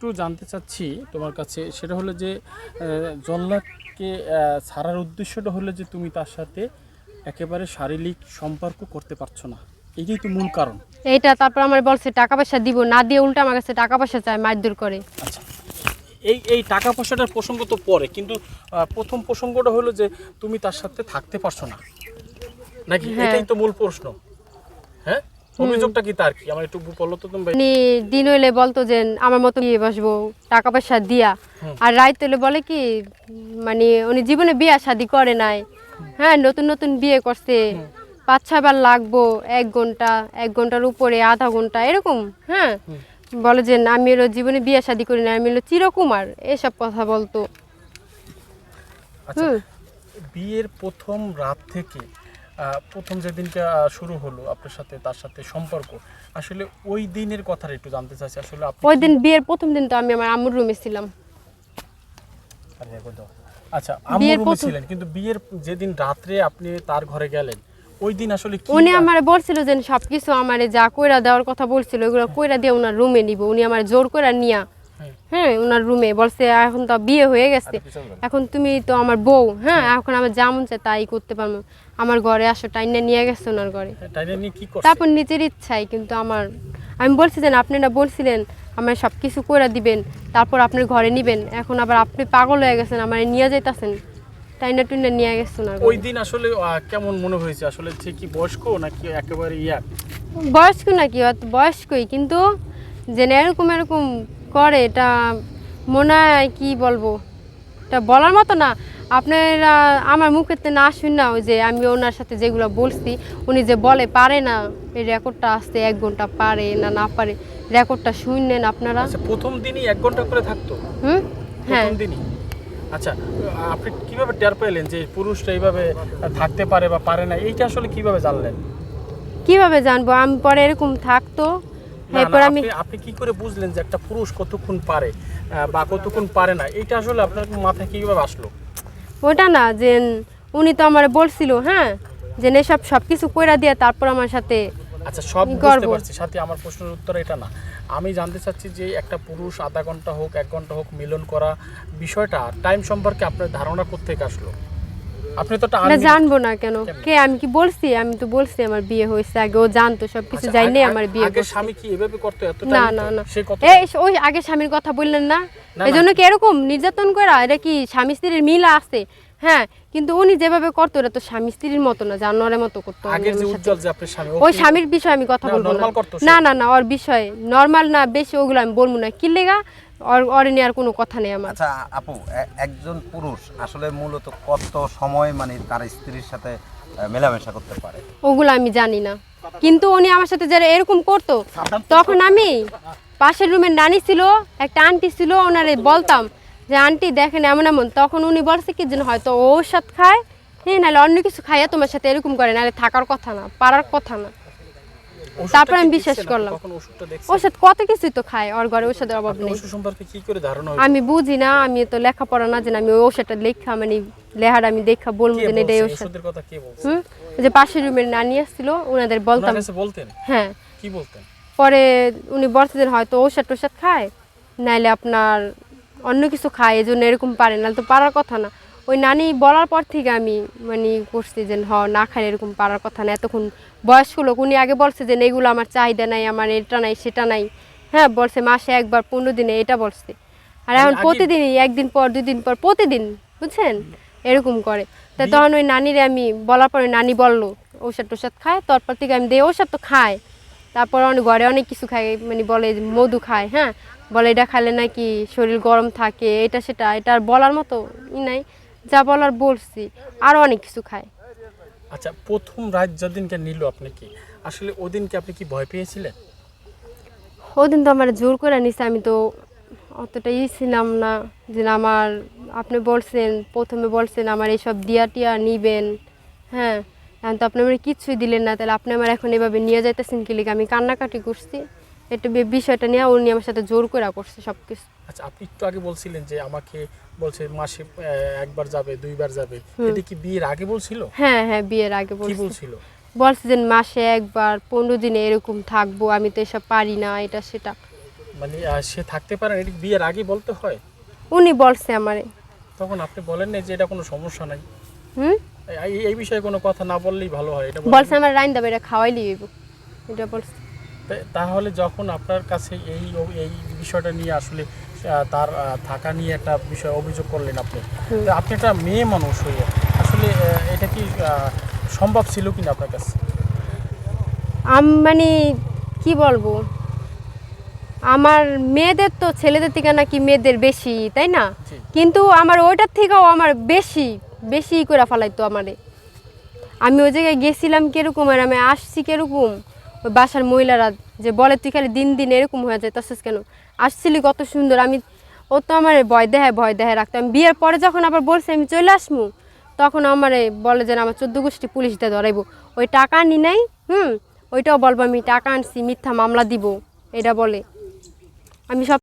একটু জানতে চাচ্ছি তোমার কাছে সেটা হলো যে জল্লাদকে ছাড়ার উদ্দেশ্যটা হলো যে তুমি তার সাথে একেবারে শারীরিক সম্পর্ক করতে পারছ না। এটাই তো মূল কারণ। এইটা তারপর আমার বলছে টাকা পয়সা দিব না দিয়ে উল্টা আমার কাছে টাকা পয়সা চায় মারধর করে। আচ্ছা। এই এই টাকা পয়সাটার প্রসঙ্গ তো পরে কিন্তু প্রথম প্রসঙ্গটা হলো যে তুমি তার সাথে থাকতে পারছ না। নাকি? হ্যাঁ। এটাই তো মূল প্রশ্ন। হ্যাঁ? অভিযোগটা কি তার কি? আমার একটু বলো তো তুমি। উনি দিন হইলে বলতো যে আমার মতো বিয়ে বসবো? টাকা পয়সা দিয়া। আর রাত হইলে বলে কি মানে উনি জীবনে বিয়া শাদি করে নাই। হ্যাঁ নতুন নতুন বিয়ে করছে। পাঁচ ছয়বার লাগবো এক ঘণ্টা এক ঘণ্টার উপরে আধা ঘণ্টা এরকম। হ্যাঁ বলে যে আমি হলো জীবনে বিয়ে শাদি করি না আমি হলো চিরকুমার। এসব কথা বলতো। আচ্ছা বিয়ের প্রথম রাত থেকে প্রথম যেদিনকে আহ, শুরু হলো আপনার সাথে তার সাথে সম্পর্ক আসলে ওই দিনের কথাটা একটু জানতে চাইছি। আসলে ওই দিন বিয়ের প্রথম দিন তো আমি আমার আম্মুর রুমে ছিলাম। আচ্ছা আম্মু বিয়ের রুমে ছিলেন কিন্তু বিয়ের যেদিন রাত্রে আপনি তার ঘরে গেলেন ওই দিন আসলে কি উনি আমার বলছিল যে সবকিছু আমারে যা কইরা দেওয়ার কথা বলছিল ওগুলো কইরা দিয়ে ওনার রুমে নিব। উনি আমার জোর কইরা নিয়া হ্যাঁ। হ্যাঁ ওনার রুমে বলছে এখন তো বিয়ে হয়ে গেছে। এখন তুমি তো আমার বউ হ্যাঁ এখন আমার যেমন চাই তাই করতে পারব। আমার ঘরে আসো টাইনে নিয়ে গেছে ওনার ঘরে। করছে? তারপর নিজের ইচ্ছাই কিন্তু আমার আমি বলছি যে না, আপনারা বলছিলেন আমার সব কিছু করে দিবেন তারপর আপনার ঘরে নিবেন। এখন আবার আপনি পাগল হয়ে গেছেন আমার নিয়ে যাইতাছেন। টাইনা টুইনা নিয়ে গেছে ওনার ওই দিন আসলে কেমন মনে হয়েছে? আসলে সে কি বয়স্ক নাকি একেবারে ইয়া? বয়স্ক নাকি বয়স্কই কিন্তু যে এরকম এরকম করে এটা মনে হয় কি বলব? এটা বলার মতো না। আপনারা আমার মুখেতে না শুন না ওই যে আমি ওনার সাথে যেগুলো বলছি উনি যে বলে পারে না এই রেকর্ডটা আসতে এক ঘণ্টা পারে না না পারে রেকর্ডটা শুনলেন আপনারা। আচ্ছা প্রথম দিনই এক ঘণ্টা করে থাকতো? হুম? হ্যাঁ। প্রথম দিনই? আচ্ছা আপনি কীভাবে টের পেলেন যে পুরুষটা এইভাবে থাকতে পারে বা পারে না? এইটা আসলে কীভাবে জানলেন? কীভাবে জানব? আমি পরে এরকম থাকতো এরপর আমি আপনি আপনি কি করে বুঝলেন যে একটা পুরুষ কতক্ষণ পারে বা কতক্ষণ পারে না? এটা আসলে আপনার মাথায় কীভাবে আসলো? ওটা না যে উনি তো আমার বলছিল হ্যাঁ যে এসব সব কিছু কইরা দিয়ে তারপর আমার সাথে আচ্ছা সব বুঝতে পারছি। সাথে আমার প্রশ্নের উত্তর এটা না। আমি জানতে চাচ্ছি যে একটা পুরুষ আধা ঘণ্টা হোক এক ঘণ্টা হোক মিলন করা বিষয়টা টাইম সম্পর্কে আপনার ধারণা কোথেকে আসলো? আপনি তো না জানব না কেন? কে আমি কি বলছি? আমি তো বলছি আমার বিয়ে হয়েছে আগে ও জানতো সব কিছু আচ্ছা, জানি আমার বিয়ে আগে স্বামী কি এভাবে করতে এত না না। না এই ওই আগে স্বামীর কথা বললেন না। এজন্য এই জন্য কি এরকম? নির্যাতন করা এটা কি স্বামী স্ত্রীর মিল আছে? হ্যাঁ কিন্তু উনি যেভাবে করতো এটা তো স্বামী স্ত্রীর মতো না জানোয়ারের মতো করতো আগের যে উজ্জ্বল যে আপনার স্বামী ওই স্বামীর বিষয়ে আমি কথা বলব না। না না না ওর বিষয়ে নর্মাল না বেশি ওগুলো আমি বলব না। কি লেগা? ওর ওর নিয়ে আর কোনো কথা নেই আমার। আচ্ছা আপু একজন পুরুষ আসলে মূলত কত সময় মানে তার স্ত্রীর সাথে মেলামেশা করতে পারে? ওগুলো আমি জানি না। কিন্তু উনি আমার সাথে যারা এরকম করতো তখন আমি পাশের রুমের নানি ছিল একটা আন্টি ছিল ওনারে বলতাম যে আন্টি দেখেন এমন এমন তখন উনি বলছে কি যেন হয়তো ঔষধ খায়। হ্যাঁ নাহলে অন্য কিছু খাইয়া তোমার সাথে এরকম করে নাহলে থাকার কথা না পারার কথা না। তারপর আমি বিশ্বাস করলাম। ওষুধ কত কিছুই তো খায় ওর ঘরে ওষুধের অভাব নেই। ওষুধ? আমি বুঝি না আমি তো লেখাপড়া না জানি আমি ওই ওষুধটা লেখা মানে লেহার আমি দেখা বলব যে এটাই ওষুধ হুম? যে পাশের রুমের নানি আসছিল ওনাদের বলতাম। হ্যাঁ। কি বলতেন? পরে উনি বলছে যে হয়তো ঔষধ টোষাদ খায় নাইলে আপনার অন্য কিছু খায় এই জন্য এরকম পারে নাহলে তো পারার কথা না। ওই নানি বলার পর থেকে আমি মানে করছি যে হ না খাই এরকম পারার কথা না। এতক্ষণ বয়স্ক লোক উনি আগে বলছে যে এগুলো আমার চাহিদা নাই আমার এটা নাই সেটা নাই। হ্যাঁ বলছে মাসে একবার পনেরো দিনে এটা বলছে। আর এখন প্রতিদিনই একদিন পর দুই দিন পর প্রতিদিন বুঝছেন? এরকম করে। তা তখন ওই নানিরে আমি বলার পরে নানি বলল ঔষধ টোষাদ খায়? তারপর থেকে আমি দেই ঔষধ তো খায়। তারপর অনেক ঘরে অনেক কিছু খায় মানে বলে মধু খায়। হ্যাঁ বলে এটা খাইলে নাকি শরীর গরম থাকে এটা সেটা এটা আর বলার মতো ই নাই যা বলার বলছি। আরও অনেক কিছু খায়। আচ্ছা প্রথম রাত যেদিনকে নিল আপনি কি? আসলে ওদিনকে আপনি কি ভয় পেয়েছিলেন? ওদিন তো আমার জোর করে নিছে আমি তো অতটা ই ছিলাম না যে আমার আপনি বলছেন প্রথমে বলছেন আমার এইসব দিয়া টিয়া নিবেন হ্যাঁ এখন তো আপনি আমার কিছুই দিলেন না তাহলে আপনি আমার এখন এভাবে নিয়ে যাইতেছেন কি লিগে? আমি কান্নাকাটি করছি। একটু বিষয়টা নিয়ে উনি আমার সাথে জোর করে করছে সব কিছু আচ্ছা আপনি একটু আগে বলছিলেন যে আমাকে বলছে মাসে একবার যাবে দুইবার যাবে। এটা কি বিয়ের আগে বলছিল? হ্যাঁ হ্যাঁ বিয়ের আগে বলছিল? বলছে যে মাসে একবার পনেরো দিনে এরকম থাকব আমি তো এসব পারি না এটা সেটা। মানে সে থাকতে পারে এটা বিয়ের আগে বলতে হয়? উনি বলছে আমারে। তখন আপনি বলেন না যে এটা কোনো সমস্যা নাই। হুম? এই- বিষয়ে কোনো কথা না বললেই ভালো হয় এটা বলছে আমার রাইন দাবে এটা খাওয়াইলি এটা বলছে। তাহলে যখন আপনার কাছে এই এই বিষয়টা নিয়ে আসলে তার থাকা নিয়ে একটা বিষয় অভিযোগ করলেন আপনি আপনি একটা মেয়ে মানুষ হয়ে আসলে এটা কি সম্ভব ছিল কিনা আপনার কাছে? আম মানে কি বলব? আমার মেয়েদের তো ছেলেদের থেকে নাকি মেয়েদের বেশি তাই না? কিন্তু আমার ওইটার থেকেও আমার বেশি বেশি করে ফেলাইতো আমারে। আমি ওই জায়গায় গেছিলাম কীরকম আর আমি আসছি কীরকম? ওই বাসার মহিলারা যে বলে, তুই খালি দিন দিন এরকম হয়ে যায় তসিস কেন? আসছিলি কত সুন্দর। আমি, ও তো আমার ভয় দেহায় ভয় দেহায় রাখতো। আমি বিয়ের পরে যখন আবার বলছি, আমি চলে আসব তখন আমার বলে যে আমার চোদ্দ গোষ্ঠী পুলিশ দিয়ে ধরাইবো। ওই টাকা আনি নাই, হুম, ওইটাও বলব, আমি টাকা আনছি, মিথ্যা মামলা দিব। এটা বলে। আমি সব